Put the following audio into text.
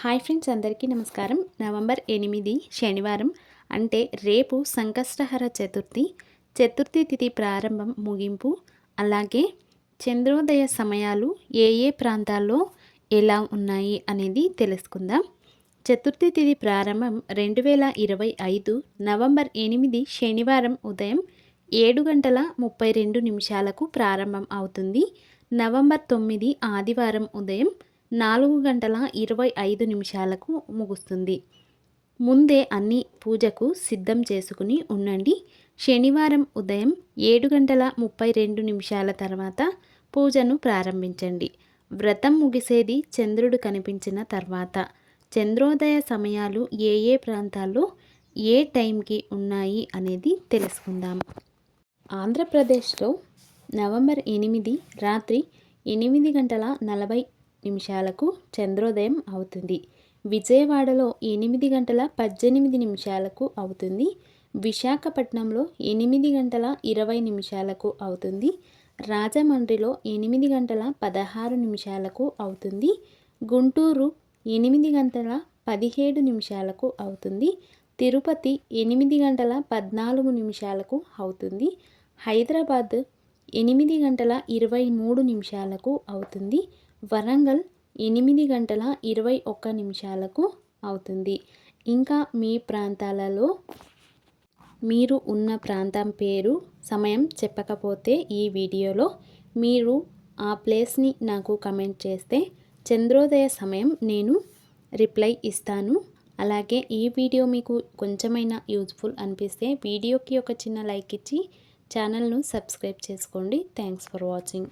Hi friends అందరికీ నమస్కారం. November ఎనిమిది శనివారం. అంటే రేపు సంకష్టహర చతుర్థి. చతుర్థి తిథి ప్రారంభం ముగింపు. అలాగే చంద్రోదయ సమయాలు ఏ ఏ ప్రాంతాల్లో ఎలా ఉన్నాయి అనేది తెలుసుకుందాం. చతుర్థి తిథి ప్రారంభం రెండు వేల ఇరవై ఐదు నవంబర్ ఎనిమిది శనివారం ఉదయం ఏడు గంటల ముప్పై రెండు నిమిషాలకు ప్రారంభం అవుతుంది. నవంబర్ తొమ్మిది ఆదివారం ఉదయం నాలుగు గంటల ఇరవై ఐదు నిమిషాలకు ముగుస్తుంది. ముందే అన్ని పూజకు సిద్ధం చేసుకుని ఉండండి. శనివారం ఉదయం ఏడు గంటల ముప్పై రెండు నిమిషాల తర్వాత పూజను ప్రారంభించండి. వ్రతం ముగిసేది చంద్రుడు కనిపించిన తర్వాత. చంద్రోదయ సమయాలు ఏ ఏ ప్రాంతాల్లో ఏ టైంకి ఉన్నాయి అనేది తెలుసుకుందాం. ఆంధ్రప్రదేశ్లో నవంబర్ ఎనిమిది రాత్రి ఎనిమిది గంటల నలభై నిమిషాలకు చంద్రోదయం అవుతుంది. విజయవాడలో ఎనిమిది గంటల పద్దెనిమిది నిమిషాలకు అవుతుంది. విశాఖపట్నంలో ఎనిమిది గంటల ఇరవై నిమిషాలకు అవుతుంది. రాజమండ్రిలో ఎనిమిది గంటల పదహారు నిమిషాలకు అవుతుంది. గుంటూరు ఎనిమిది గంటల పదిహేడు నిమిషాలకు అవుతుంది. తిరుపతి ఎనిమిది గంటల పద్నాలుగు నిమిషాలకు అవుతుంది. హైదరాబాద్ ఎనిమిది గంటల ఇరవై మూడు నిమిషాలకు అవుతుంది. వరంగల్ ఎనిమిది గంటల ఇరవై ఒక్క నిమిషాలకు అవుతుంది. ఇంకా మీ ప్రాంతాలలో మీరు ఉన్న ప్రాంతం పేరు సమయం చెప్పకపోతే ఈ వీడియోలో మీరు ఆ ప్లేస్ని నాకు కమెంట్ చేస్తే చంద్రోదయ సమయం నేను రిప్లై ఇస్తాను. అలాగే ఈ వీడియో మీకు కొంచెమైనా యూజ్ఫుల్ అనిపిస్తే వీడియోకి ఒక చిన్న లైక్ ఇచ్చి ఛానల్ను సబ్స్క్రైబ్ చేసుకోండి. Thanks for watching.